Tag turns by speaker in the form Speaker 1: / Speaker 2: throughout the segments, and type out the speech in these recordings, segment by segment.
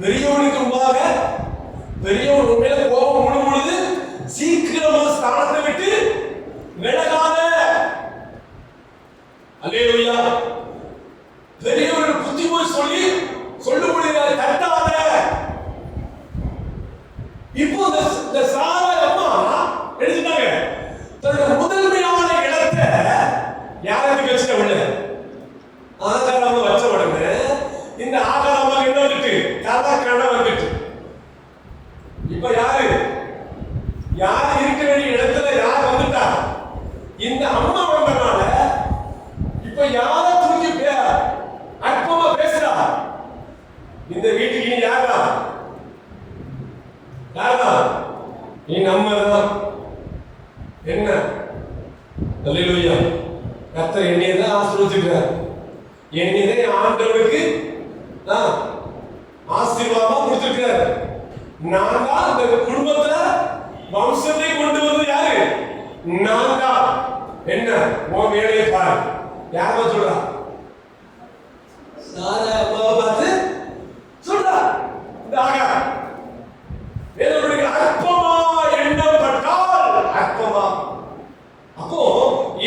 Speaker 1: பெரியவனுக்கு முன்பாக பெரியவன் உண்மையில கோபம் விடும் பொழுது சீக்கிரமா ஸ்தானத்தை விட்டு கதா இப்ப யாரு? யார் இருக்க வேண்டிய இடத்துல யார் வந்துட்டா? இந்த அம்மா வந்தனால இப்ப யார தூக்கி அற்பமா பேசுறா. இந்த வீட்டுக்கு நீ யாரா? யாரா? நீ நம்மதான். என்ன? அல்லேலூயா. கத்த என்னையதான் தான் என்னையதான் ஆண்டவனுக்கு தான் ஆசீர்வாதமா கொடுத்திருக்கிறார். நான் தான் இந்த குடும்பத்துல வம்சத்தை கொண்டு வந்தது யாரு? நான் தான் என்ன? உன் வேலையை பாரு. யார சொல்றா?
Speaker 2: சாரா அம்மாவை பார்த்து
Speaker 1: சொல்றா. இந்த ஆகா. வேதனுடைய அற்பமா எண்ணப்பட்டால் அற்பமா. அப்போ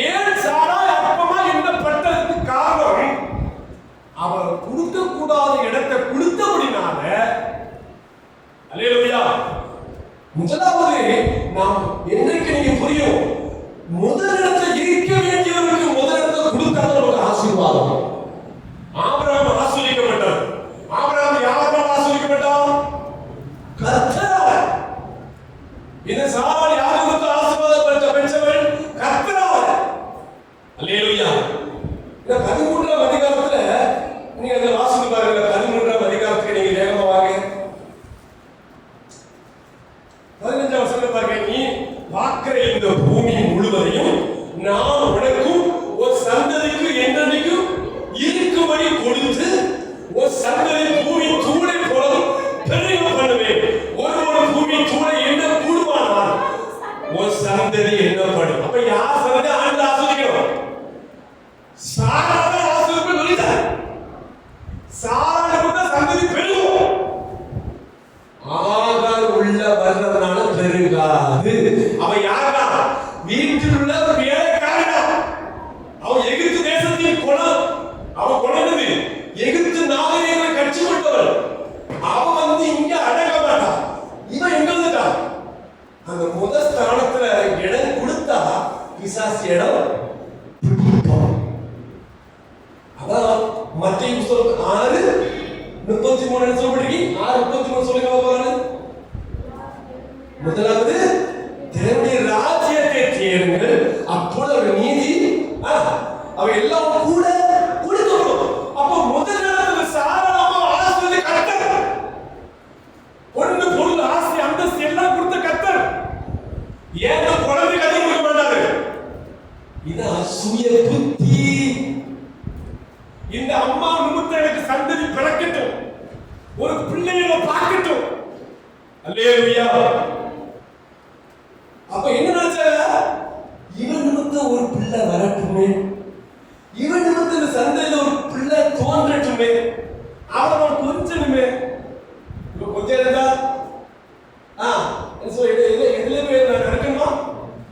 Speaker 1: ஏன் சாரா அற்பமா எண்ணப்பட்டதுக்கு காரணம் அவர் கொடுக்கக்கூடாத இடத்தை கொடுத்தபடினால அல்லேலூயா முதலாவது நாம் என்றைக்கு நீங்க புரியும்? முதல் ஆகார் உள்ள வர்றதுனால பெருகாது. அவ யாரா? வீட்டில் உள்ள வேலைக்காரனா அவன் எகிப்து தேசத்தின் குணம் அவன் குணம் எகிப்து நாகரீகங்களை கட்சி கொண்டவன் அவன் வந்து இங்க அடங்க மாட்டான் இவன் எங்க வந்துட்டான் அந்த முத ஸ்தானத்துல இடம் கொடுத்தா பிசாசு இடம் அதான் மத்திய புஸ்தகம் ஆறு முப்பத்தி மூணு சொல்லப்பட்டிருக்கீங்க ஆறு முப்பத்தி மூணு சொல்லுங்க. முதலாவது தேவனுடைய ராஜ்யத்தை தேடுங்கள். அப்பொழுது அவர் நீதி ஆ, அவை எல்லாம் கூட கொடுக்கப்படும் அப்போ முதல் இடத்துல சாதாரணமா ஆஸ்வதி கர்த்தர். பொண்ணு பொருள் ஆசை அந்தஸ்து எல்லாம் கொடுத்த கர்த்தர். ஏன் குழந்தை கதை கொடுக்க மாட்டாரு. இது அசூய புத்தி. இந்த அம்மா நிமித்தம் எனக்கு சந்ததி பிறக்கட்டும். ஒரு பிள்ளைகளை பார்க்கட்டும். அல்லேலூயா அப்ப என்ன நினைச்சாங்க இவன் நிமித்தம் ஒரு பிள்ளை வரட்டுமே? இவன் நிமித்தம் இந்த சந்தையில ஒரு பிள்ளை தோன்றட்டுமே?